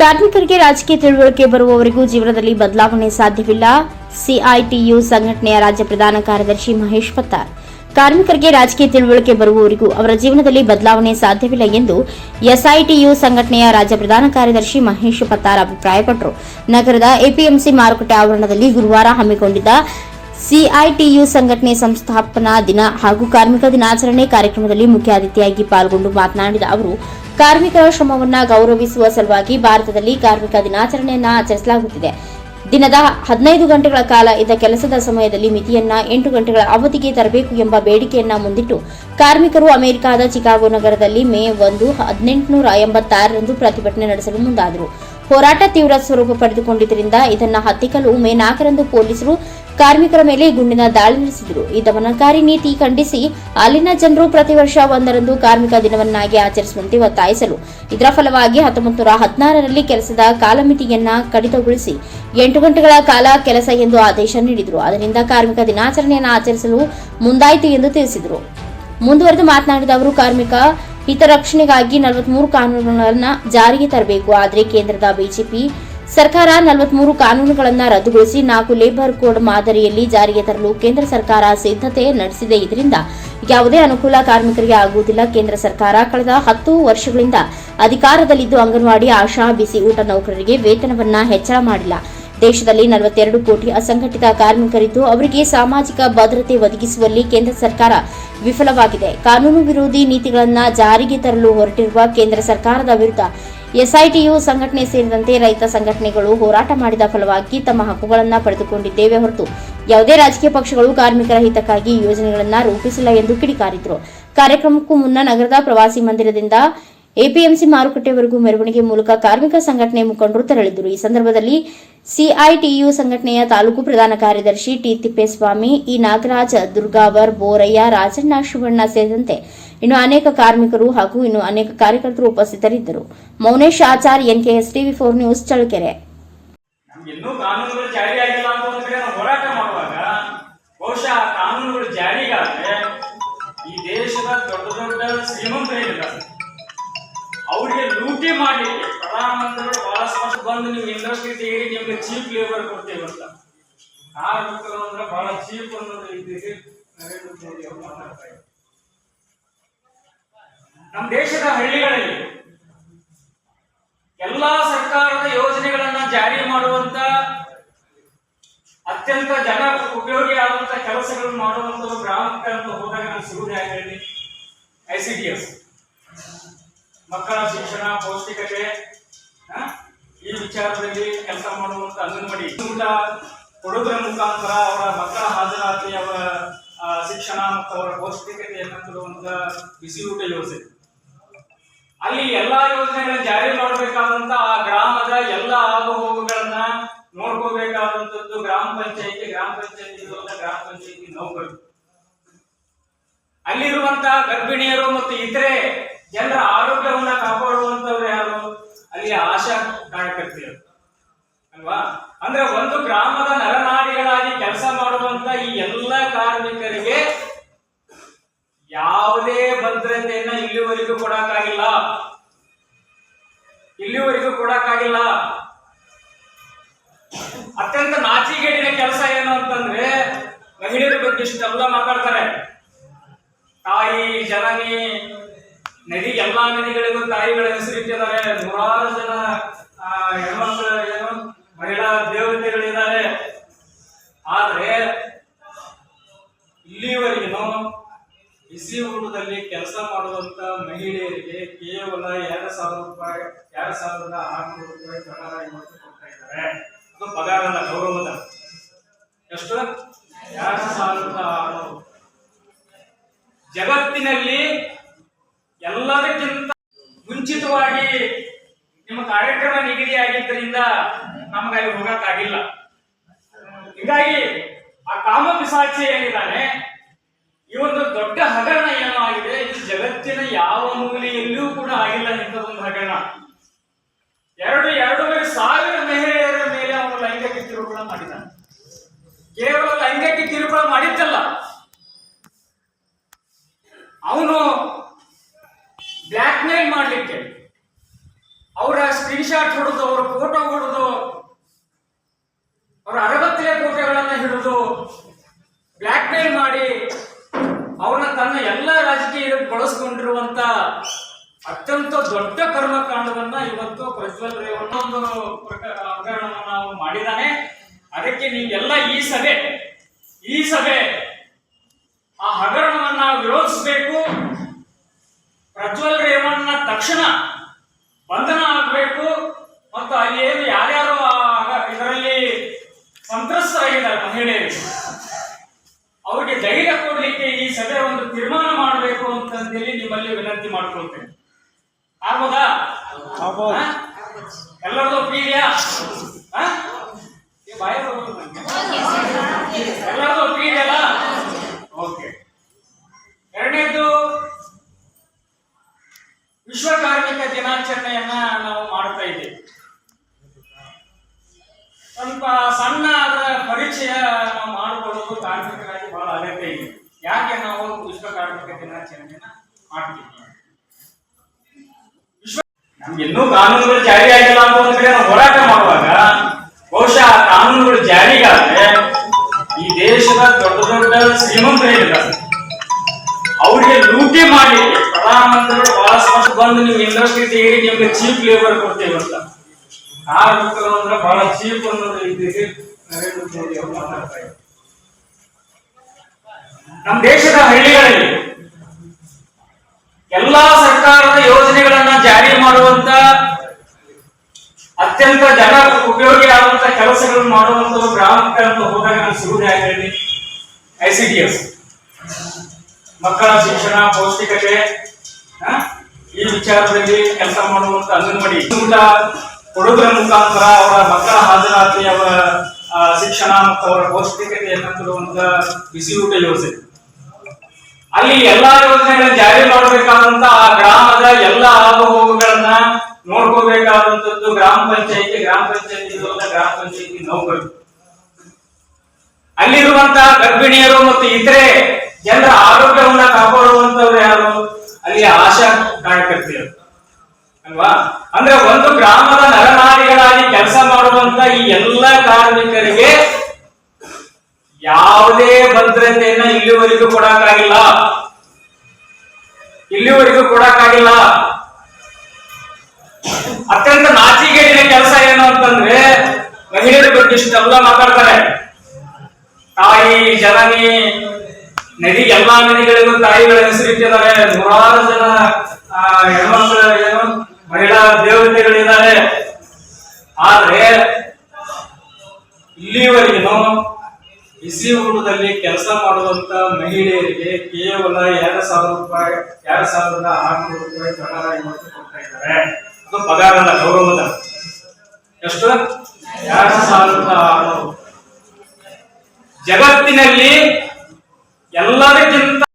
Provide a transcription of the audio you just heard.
ಕಾರ್ಮಿಕರಿಗೆ ರಾಜಕೀಯ ತಿಳುವಳಿಕೆ ಬರುವವರೆಗೂ ಜೀವನದಲ್ಲಿ ಬದಲಾವಣೆ ಸಾಧ್ಯವಿಲ್ಲ. ಸಿಐಟಿಯು ಸಂಘಟನೆಯ ರಾಜ್ಯ ಪ್ರಧಾನ ಕಾರ್ಯದರ್ಶಿ ಮಹೇಶ್ ಪತ್ತಾರ್. ಕಾರ್ಮಿಕರಿಗೆ ರಾಜಕೀಯ ತಿಳುವಳಿಕೆ ಬರುವವರೆಗೂ ಅವರ ಜೀವನದಲ್ಲಿ ಬದಲಾವಣೆ ಸಾಧ್ಯವಿಲ್ಲ ಎಂದು ಎಸ್ಐಟಿಯು ಸಂಘಟನೆಯ ರಾಜ್ಯ ಪ್ರಧಾನ ಕಾರ್ಯದರ್ಶಿ ಮಹೇಶ್ ಪತ್ತಾರ್ ಅಭಿಪ್ರಾಯಪಟ್ಟರು. ನಗರದ ಎಪಿಎಂಸಿ ಮಾರುಕಟ್ಟೆ ಆವರಣದಲ್ಲಿ ಗುರುವಾರ ಹಮ್ಮಿಕೊಂಡಿದ್ದ ಸಿಐಟಿಯು ಸಂಘಟನೆ ಸಂಸ್ಥಾಪನಾ ದಿನ ಹಾಗೂ ಕಾರ್ಮಿಕ ದಿನಾಚರಣೆ ಕಾರ್ಯಕ್ರಮದಲ್ಲಿ ಮುಖ್ಯ ಅತಿಥಿಯಾಗಿ ಪಾಲ್ಗೊಂಡು ಮಾತನಾಡಿದ ಅವರು ಕಾರ್ಮಿಕರ ಶ್ರಮವನ್ನು ಗೌರವಿಸುವ ಸಲುವಾಗಿ ಭಾರತದಲ್ಲಿ ಕಾರ್ಮಿಕ ದಿನಾಚರಣೆಯನ್ನು ಆಚರಿಸಲಾಗುತ್ತಿದೆ. ದಿನದ ಹದಿನೈದು ಗಂಟೆಗಳ ಕಾಲ ಇದ್ದ ಕೆಲಸದ ಸಮಯದಲ್ಲಿ ಮಿತಿಯನ್ನ ಎಂಟು ಗಂಟೆಗಳ ಅವಧಿಗೆ ತರಬೇಕು ಎಂಬ ಬೇಡಿಕೆಯನ್ನ ಮುಂದಿಟ್ಟು ಕಾರ್ಮಿಕರು ಅಮೆರಿಕದ ಚಿಕಾಗೋ ನಗರದಲ್ಲಿ ಮೇ ಒಂದು, ಹದಿನೆಂಟುನೂರ ಎಂಬತ್ತಾರರಂದು ಪ್ರತಿಭಟನೆ ನಡೆಸಲು ಮುಂದಾದರು. ಹೋರಾಟ ತೀವ್ರ ಸ್ವರೂಪ ಪಡೆದುಕೊಂಡಿದ್ದರಿಂದ ಇದನ್ನ ಹತ್ತಿಕ್ಕಲು ಮೇ ನಾಲ್ಕರಂದು ಪೊಲೀಸರು ಕಾರ್ಮಿಕರ ಮೇಲೆ ಗುಂಡಿನ ದಾಳಿ ನಡೆಸಿದರು. ಈ ದಮನಕಾರಿ ನೀತಿ ಖಂಡಿಸಿ ಅಲ್ಲಿನ ಜನರು ಪ್ರತಿ ವರ್ಷ ಒಂದರಂದು ಕಾರ್ಮಿಕ ದಿನವನ್ನಾಗಿ ಆಚರಿಸುವಂತೆ ಒತ್ತಾಯಿಸಲು. ಇದರ ಫಲವಾಗಿ ಹತ್ತೊಂಬತ್ತು ನೂರ ಹದಿನಾರರಲ್ಲಿ ಕೆಲಸದ ಕಾಲಮಿತಿಯನ್ನ ಕಡಿತಗೊಳಿಸಿ ಎಂಟು ಗಂಟೆಗಳ ಕಾಲ ಕೆಲಸ ಎಂದು ಆದೇಶ ನೀಡಿದರು. ಅದರಿಂದ ಕಾರ್ಮಿಕ ದಿನಾಚರಣೆಯನ್ನು ಆಚರಿಸಲು ಮುಂದಾಯಿತು ಎಂದು ತಿಳಿಸಿದರು. ಮುಂದುವರೆದು ಮಾತನಾಡಿದ ಅವರು, ಕಾರ್ಮಿಕ ಹಿತರಕ್ಷಣೆಗಾಗಿ ನಲವತ್ಮೂರು ಕಾನೂನುಗಳನ್ನು ಜಾರಿಗೆ ತರಬೇಕು. ಆದರೆ ಕೇಂದ್ರದ ಬಿಜೆಪಿ ಸರ್ಕಾರ ನಲವತ್ಮೂರು ಕಾನೂನುಗಳನ್ನು ರದ್ದುಗೊಳಿಸಿ ನಾಲ್ಕು ಲೇಬರ್ ಕೋಡ್ ಮಾದರಿಯಲ್ಲಿ ಜಾರಿಗೆ ತರಲು ಕೇಂದ್ರ ಸರ್ಕಾರ ಸಿದ್ಧತೆ ನಡೆಸಿದೆ. ಇದರಿಂದ ಯಾವುದೇ ಅನುಕೂಲ ಕಾರ್ಮಿಕರಿಗೆ ಆಗುವುದಿಲ್ಲ. ಕೇಂದ್ರ ಸರ್ಕಾರ ಕಳೆದ ಹತ್ತು ವರ್ಷಗಳಿಂದ ಅಧಿಕಾರದಲ್ಲಿದ್ದು ಅಂಗನವಾಡಿ, ಆಶಾ, ಬಿಸಿ ಊಟ ನೌಕರರಿಗೆ ವೇತನವನ್ನ ಹೆಚ್ಚಳ ಮಾಡಿಲ್ಲ. ದೇಶದಲ್ಲಿ ನಲವತ್ತೆರಡು ಕೋಟಿ ಅಸಂಘಟಿತ ಕಾರ್ಮಿಕರಿದ್ದು ಅವರಿಗೆ ಸಾಮಾಜಿಕ ಭದ್ರತೆ ಒದಗಿಸುವಲ್ಲಿ ಕೇಂದ್ರ ಸರ್ಕಾರ ವಿಫಲವಾಗಿದೆ. ಕಾನೂನು ವಿರೋಧಿ ನೀತಿಗಳನ್ನು ಜಾರಿಗೆ ತರಲು ಹೊರಟಿರುವ ಕೇಂದ್ರ ಸರ್ಕಾರದ ವಿರುದ್ಧ ಎಸ್ಐಟಿಯು ಸಂಘಟನೆ ಸೇರಿದಂತೆ ರೈತ ಸಂಘಟನೆಗಳು ಹೋರಾಟ ಮಾಡಿದ ಫಲವಾಗಿ ತಮ್ಮ ಹಕ್ಕುಗಳನ್ನು ಪಡೆದುಕೊಂಡಿದ್ದೇವೆ ಹೊರತು ಯಾವುದೇ ರಾಜಕೀಯ ಪಕ್ಷಗಳು ಕಾರ್ಮಿಕರ ಹಿತಕ್ಕಾಗಿ ಯೋಜನೆಗಳನ್ನು ರೂಪಿಸಿಲ್ಲ ಎಂದು ಕಿಡಿಕಾರಿದರು. ಕಾರ್ಯಕ್ರಮಕ್ಕೂ ಮುನ್ನ ನಗರದ ಪ್ರವಾಸಿ ಮಂದಿರದಿಂದ ಎಪಿಎಂಸಿ ಮಾರುಕಟ್ಟೆವರೆಗೂ ಮೆರವಣಿಗೆ ಮೂಲಕ ಕಾರ್ಮಿಕ ಸಂಘಟನೆ ಮುಖಂಡರು ತೆರಳಿದ್ದರು ಈ ಸಂದರ್ಭದಲ್ಲಿ ಸಿಐಟಿಯು ಸಂಘಟನೆಯ ತಾಲೂಕು ಪ್ರಧಾನ ಕಾರ್ಯದರ್ಶಿ ಟಿ ತಿಪ್ಪೇಸ್ವಾಮಿ, ಇ ನಾಗರಾಜ, ದುರ್ಗಾವರ್, ಬೋರಯ್ಯ, ರಾಜಣ್ಣ, ಶಿವಣ್ಣ ಸೇರಿದಂತೆ ಇನ್ನು ಅನೇಕ ಕಾರ್ಮಿಕರು ಹಾಗೂ ಇನ್ನು ಅನೇಕ ಕಾರ್ಯಕರ್ತರು ಉಪಸ್ಥಿತರಿದ್ದರು. Mounesh Achar NKS TV four news, Challakere. ಪ್ರಧಾನಮಂತ್ರಿಗಳು ಬಹಳ ಸ್ಪಷ್ಟ ಬಂದು ನೀವು ಇಂಡಸ್ಟ್ರಿ ತೆಗಿ ನಿಮ್ಗೆ ಚೀಪ್ ಲೇಬರ್ ಕೊಡ್ತೇವೆ ಅಂತ. ಕಾರ್ಮಿಕರು ಅಂದ್ರೆ ಬಹಳ ಚೀಪ್ ಅನ್ನೋದು ರೀತಿಯಲ್ಲಿ ನರೇಂದ್ರ ಮೋದಿ ಅವರು ಮಾತಾಡ್ತಾ ಇದ್ದಾರೆ. ನಮ್ಮ ದೇಶದ ಹಳ್ಳಿಗಳಲ್ಲಿ ಎಲ್ಲಾ ಸರ್ಕಾರದ ಯೋಜನೆಗಳನ್ನ ಜಾರಿ ಮಾಡುವಂತ ಅತ್ಯಂತ ಜನ ಉಪಯೋಗಿ ಆದಂತ ಕೆಲಸಗಳನ್ನು ಮಾಡುವಂತ ಗ್ರಾಮಕ್ಕೆ ಅಂತ ಹೋದಾಗ ನಾನು ಸಿಗುವುದು ಯಾಕೆ ಹೇಳಿ ಮಕ್ಕಳ ಶಿಕ್ಷಣ, ಪೌಷ್ಟಿಕತೆ ಈ ವಿಚಾರದಲ್ಲಿ ಕೆಲಸ ಮಾಡುವಂತ ಅಂಗನವಾಡಿ. ಊಟ ಕೊಡೋದ್ರ ಮುಖಾಂತರ ಅವರ ಮಕ್ಕಳ ಹಾಜರಾತಿ, ಅವರ ಶಿಕ್ಷಣ ಮತ್ತು ಅವರ ಕೊಡುವಂತ ಬಿಸಿ ಊಟ ಯೋಜನೆ. ಅಲ್ಲಿ ಎಲ್ಲಾ ಯೋಜನೆಗಳನ್ನ ಜಾರಿ ಮಾಡಬೇಕಾದಂತ ಆ ಗ್ರಾಮದ ಎಲ್ಲ ಆಗುಹೋಗುಗಳನ್ನ ನೋಡ್ಕೋಬೇಕಾದಂತದ್ದು ಗ್ರಾಮ ಪಂಚಾಯತಿ ಗ್ರಾಮ ಪಂಚಾಯತಿ ಗ್ರಾಮ ಪಂಚಾಯತಿ ನೌಕರರು. ಅಲ್ಲಿರುವಂತ ಗರ್ಭಿಣಿಯರು ಮತ್ತು ಇತರೆ ಜನರ ಆರೋಗ್ಯವನ್ನ ಕಾಪಾಡುವಂತವ್ರು ಯಾರು? ಅಲ್ಲಿ ಆಶಾ ಕಾರ್ಯಕರ್ತೆಯರು. ಅಲ್ವಾ? ಅಂದ್ರೆ ಒಂದು ಗ್ರಾಮದ ನರನಾಡಿಗಳಾಗಿ ಕೆಲಸ ಮಾಡುವಂತ ಈ ಎಲ್ಲ ಕಾರ್ಮಿಕರಿಗೆ ಯಾವುದೇ ಭದ್ರತೆಯನ್ನ ಇಲ್ಲಿವರೆಗೂ ಕೊಡಕ್ಕಾಗಿಲ್ಲ. ಇಲ್ಲಿವರೆಗೂ ಕೊಡಕ್ಕಾಗಿಲ್ಲ. ಅತ್ಯಂತ ನಾಚಿಗೇಡಿನ ಕೆಲಸ ಏನು ಅಂತಂದ್ರೆ ಮಹಿಳೆಯರ ಬಗ್ಗೆ ಇಷ್ಟೆಲ್ಲ ಮಾತಾಡ್ತಾರೆ. ತಾಯಿ, ಜನನಿ ನದಿ ಎಲ್ಲಾ ನದಿಗಳಿಗೂ ತಾಯಿಗಳ ಹೆಸರಿಟ್ಟಿದ್ದಾರೆ ನೂರಾರು ಜನ ಹೆಣ್ಮಕ್ಳು, ಏನು, ಮಹಿಳಾ ದೇವತೆಗಳಿದ್ದಾರೆ. ಆದ್ರೆ, ಇಲ್ಲಿವರೆಗೂ ಬಿಸಿ ಊಟದಲ್ಲಿ ಕೆಲಸ ಮಾಡುವಂತ ಮಹಿಳೆಯರಿಗೆ ಕೇವಲ ಎರಡು ಸಾವಿರ ರೂಪಾಯಿ, ಎರಡು ಸಾವಿರದ ಆರುನೂರು ರೂಪಾಯಿ ಪಗಾರ ಇವತ್ತು ಕೊಡ್ತಾ ಇದ್ದಾರೆ. ಅದು ಪಗಾರದ ಗೌರವದ. ಎಷ್ಟು? ಎರಡು ಸಾವಿರದ ಆರುನೂರು. ಜಗತ್ತಿನಲ್ಲಿ ಎಲ್ಲದಕ್ಕಿಂತ ಮುಂಚಿತವಾಗಿ ನಿಮ್ಮ ಕಾರ್ಯಕ್ರಮ ನಿಗದಿಯಾಗಿದ್ದರಿಂದ ನಮ್ಗೆ ಅಲ್ಲಿ ಹೋಗಕ್ಕಾಗಿಲ್ಲ. ಹೀಗಾಗಿ ಆ ಕಾಮ ಪಿಸಾಚಿ ಏನಿದ್ದಾನೆ, ಈ ಒಂದು ದೊಡ್ಡ ಹಗರಣ ಏನೋ ಆಗಿದೆ, ಇದು ಜಗತ್ತಿನ ಯಾವ ಮೂಲೆಯಲ್ಲೂ ಕೂಡ ಆಗಿಲ್ಲ ಇಂಥದೊಂದು ಹಗರಣ. ಎರಡು, ಎರಡೂವರೆ ಸಾವಿರ ಮಹಿಳೆಯರ ಮೇಲೆ ಅವನು ಲೈಂಗಿಕ ಕಿರುಕುಳ ಮಾಡಿದ್ದಾನೆ. ಕೇವಲ ಲೈಂಗಿಕ ಕಿರುಕುಳ ಮಾಡಿದ್ದಲ್ಲ. ಅವನು ಬ್ಲ್ಯಾಕ್ ಮೇಲ್ ಮಾಡಲಿಕ್ಕೆ. ಅವರ ಸ್ಕ್ರೀನ್ ಶಾಟ್ ಹೊಡೆದು, ಅವರ ಫೋಟೋ ಹೊಡೆದು, ಅವರ ಅರವತ್ತನೇ ಫೋಟೋಗಳನ್ನು ಹಿಡಿದು ಬ್ಲ್ಯಾಕ್ ಮೇಲ್ ಮಾಡಿ ಅವರನ್ನ ತನ್ನ ಎಲ್ಲ ರಾಜಕೀಯ ಬಳಸ್ಕೊಂಡಿರುವಂತ ಅತ್ಯಂತ ದೊಡ್ಡ ಕರ್ಮಕಾಂಡವನ್ನ ಇವತ್ತು ಪ್ರಜ್ವಲ್ ರೇವಣ್ಣ ಒಂದು ಪ್ರಕರಣವನ್ನು ಅವರು ಮಾಡಿದ್ದಾನೆ ಅದಕ್ಕೆ ನೀವೆಲ್ಲ ಈ ಸಭೆ ಈ ಸಭೆ ಆ ಹಗರಣವನ್ನ ವಿರೋಧಿಸಬೇಕು. ಪ್ರಜ್ವಲ್ ರೇವಣ್ಣ ತಕ್ಷಣ ಬಂಧನ ಆಗಬೇಕು ಮತ್ತು ಅಲ್ಲಿ ಏನು ಯಾರ್ಯಾರು ಇದರಲ್ಲಿ ಸಂತ್ರಸ್ತರಾಗಿದ್ದಾರೆ ಮಹಿಳೆಯರು. ಅವರಿಗೆ ಧೈರ್ಯ ಕೊಡಲಿಕ್ಕೆ ಈ ಸಭೆ ಒಂದು ತೀರ್ಮಾನ ಮಾಡಬೇಕು ಅಂತಂದೇಳಿ ನಿಮ್ಮಲ್ಲಿ ವಿನಂತಿ ಮಾಡ್ಕೊಳ್ತೇನೆ. ಆಗ್ಬೋದಾ? ಎಲ್ಲರದು ಒಪ್ಪಿಗೆ ಸ್ವಲ್ಪ ಸಣ್ಣ ಅದರ ಪರಿಚಯ ಮಾಡಿಕೊಳ್ಳೋದು ಕಾರ್ಮಿಕರಾಗಿ ಬಹಳ ಅಗತ್ಯ ಇದೆ. ಯಾಕೆ ನಾವು ವಿಶ್ವ ಕಾರ್ಮಿಕ ದಿನಾಚರಣೆಯನ್ನ ಮಾಡ್ತೀವಿ ನಮ್ಗೆ ಇನ್ನೂ ಕಾನೂನುಗಳು ಜಾರಿ ಆಗಿಲ್ಲ ಅಂತ ಒಂದು ಕಡೆ ನಾವು ಹೋರಾಟ ಮಾಡುವಾಗ, ಬಹುಶಃ ಆ ಕಾನೂನುಗಳು ಜಾರಿಗಾದ್ರೆ ಈ ದೇಶದ ದೊಡ್ಡ ದೊಡ್ಡ ಶ್ರೀಮಂತರಿದ್ದಾರೆ ಅವ್ರಿಗೆ ಲೂಟಿ ಮಾಡ್ಲಿಕ್ಕೆ ಪ್ರಧಾನಮಂತ್ರಿಗಳು ಬಹಳ ಸ್ಪಷ್ಟ ಬಂದು ನೀವು ಇಂಡಸ್ಟ್ರಿ ತೆಗೀರಿ ನಿಮ್ಗೆ ಚೀಪ್ ಲೇಬರ್ ಕೊಡ್ತೇವೆ ಅಂತ. ಕಾರ್ಮಿಕರು ಅಂದ್ರೆ ಬಹಳ ಚೀಪ್ ಅನ್ನೋದು ಇದಕ್ಕೆ ನರೇಂದ್ರ ಮೋದಿ ಅವರು ಮಾತಾಡ್ತಾ ಇದ್ದಾರೆ. ನಮ್ಮ ದೇಶದ ಹಳ್ಳಿಗಳಲ್ಲಿ ಎಲ್ಲಾ ಸರ್ಕಾರದ ಯೋಜನೆಗಳನ್ನ ಜಾರಿ ಮಾಡುವಂತ ಅತ್ಯಂತ ಜನ ಉಪಯೋಗಿ ಆಗುವಂತ ಕೆಲಸಗಳನ್ನು ಮಾಡುವಂತ ಗ್ರಾಮಕ್ಕೆ ಅಂತ ಹೋದಾಗ ನಾನು ಸಿಗುದೇ ಆಗಿರಲಿ. ಐ ಮಕ್ಕಳ ಶಿಕ್ಷಣ, ಪೌಷ್ಟಿಕತೆ ಈ ವಿಚಾರದಲ್ಲಿ ಕೆಲಸ ಮಾಡುವಂತ ಅಂಗನವಾಡಿ. ಊಟ ಕೊಡುವುದರ ಮುಖಾಂತರ ಅವರ ಮಕ್ಕಳ ಹಾಜರಾತಿ ಅವರ ಶಿಕ್ಷಣ ಮತ್ತು ಅವರ ಪೌಷ್ಟಿಕತೆಯನ್ನು ಕೊಡುವಂತ ಬಿಸಿ ಊಟ ಯೋಜನೆ ಅಲ್ಲಿ ಎಲ್ಲಾ ಯೋಜನೆಗಳನ್ನ ಜಾರಿ ಮಾಡಬೇಕಾದಂತ ಆ ಗ್ರಾಮದ ಎಲ್ಲ ಆಗುಹೋಗುಗಳನ್ನ ನೋಡ್ಕೋಬೇಕಾದಂತದ್ದು ಗ್ರಾಮ ಪಂಚಾಯತಿ ಗ್ರಾಮ ಪಂಚಾಯತಿ ಗ್ರಾಮ ಪಂಚಾಯತಿ ನೌಕರರು. ಅಲ್ಲಿರುವಂತಹ ಗರ್ಭಿಣಿಯರು ಮತ್ತು ಇತರೆ ಜನರ ಆರೋಗ್ಯವನ್ನ ಕಾಪಾಡುವಂತವ್ರು ಯಾರು? ಅಲ್ಲಿ ಆಶಾ ಕಾರ್ಯಕರ್ತೆಯರು. ಅಲ್ವಾ? ಅಂದ್ರೆ ಒಂದು ಗ್ರಾಮದ ಕೆಲಸ ಮಾಡುವಂತ ಈ ಎಲ್ಲ ಕಾರ್ಮಿಕರಿಗೆ ಯಾವುದೇ ಭದ್ರತೆಯನ್ನ ಇಲ್ಲಿವರೆಗೂ ಕೊಡಕ್ಕಾಗಿಲ್ಲ. ಇಲ್ಲಿವರೆಗೂ ಕೊಡಕ್ಕಾಗಿಲ್ಲ. ಅತ್ಯಂತ ನಾಚಿಕೆಗಿನ ಕೆಲಸ ಏನು ಅಂತಂದ್ರೆ ಮಹಿಳೆಯರ ಬಗ್ಗೆ ಇಷ್ಟೆಲ್ಲ ಮಾತಾಡ್ತಾರೆ. ತಾಯಿ, ಜನನಿ, ನದಿ, ಎಲ್ಲಾ ನದಿಗಳಿಗೂ ತಾಯಿಗಳ ಹೆಸರಿಟ್ಟಿದ್ದಾರೆ ನೂರಾರು ಜನ ಹೆಣ್ಮಕ್ಳು, ಏನು, ಮಹಿಳಾ ದೇವತೆಗಳಿದ್ದಾರೆ. ಆದ್ರೆ, ಇಲ್ಲಿವರೆಗೂ ಬಿಸಿ ಊಟದಲ್ಲಿ ಕೆಲಸ ಮಾಡುವಂತ ಮಹಿಳೆಯರಿಗೆ ಕೇವಲ ಎರಡು ಸಾವಿರ ರೂಪಾಯಿ, ಎರಡು ಸಾವಿರದ ಆರುನೂರು ರೂಪಾಯಿ ಪಗಾರ ಇವತ್ತು ಕೊಡ್ತಾ ಇದ್ದಾರೆ. ಅದು ಪಗಾರಲ್ಲ ಗೌರವದ. ಎಷ್ಟು? ಎರಡು ಸಾವಿರದ ಆರುನೂರು. ಜಗತ್ತಿನಲ್ಲಿ ಎಲ್ಲದಕ್ಕಿಂತ